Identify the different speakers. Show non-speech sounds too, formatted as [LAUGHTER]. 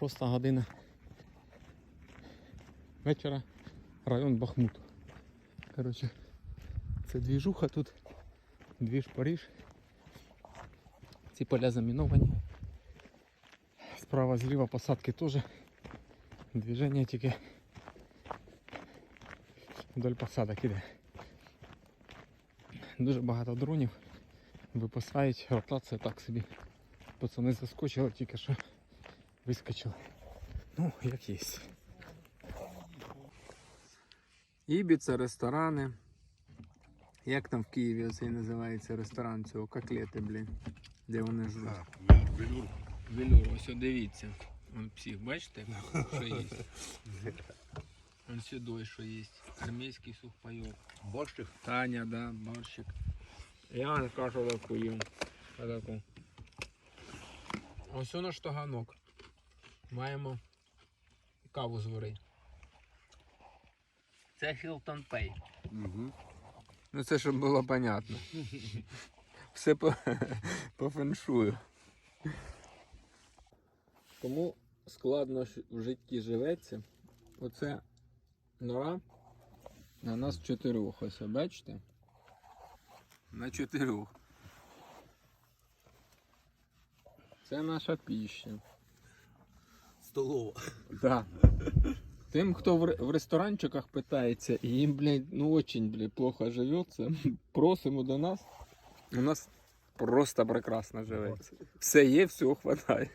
Speaker 1: 6 година вечора, район Бахмут. Коротше, це двіжуха тут, двіж Париж. Ці поля заміновані. Справа зліва посадки теж. Движення тільки вдоль посадок іде. Дуже багато дронів випасають, ротація так собі. Пацани заскочили, тільки що вискочили. Ну, як є. Ібіца, ресторани. Як там в Києві цей називається ресторан цього коклети, блін. Де вони живуть?
Speaker 2: Велюр.
Speaker 1: Велюр, ось дивіться. Вон псих, бачите, що є? [LAUGHS] Вон сюди, що є. Армійський сухпайок.
Speaker 2: Борщик.
Speaker 1: Таня, да, борщик. Я вам кажу таку їм. Ось наш таганок. Маємо каву зварити. Це Hilton Pay.
Speaker 2: Угу.
Speaker 1: Ну це щоб було понятно. [LAUGHS] Все по, [LAUGHS] по феншую. Кому складно в житті живеться, оце нора на нас чотирьох, ось бачите? На чотирьох. Це наша піща.
Speaker 2: Столова.
Speaker 1: Да. Тим, хто в, ре- в ресторанчиках питається, і їм, блядь, ну очень, блядь, плохо живеться, [LAUGHS] просимо до нас. У нас просто прекрасно живеться. Все є, всього хватає.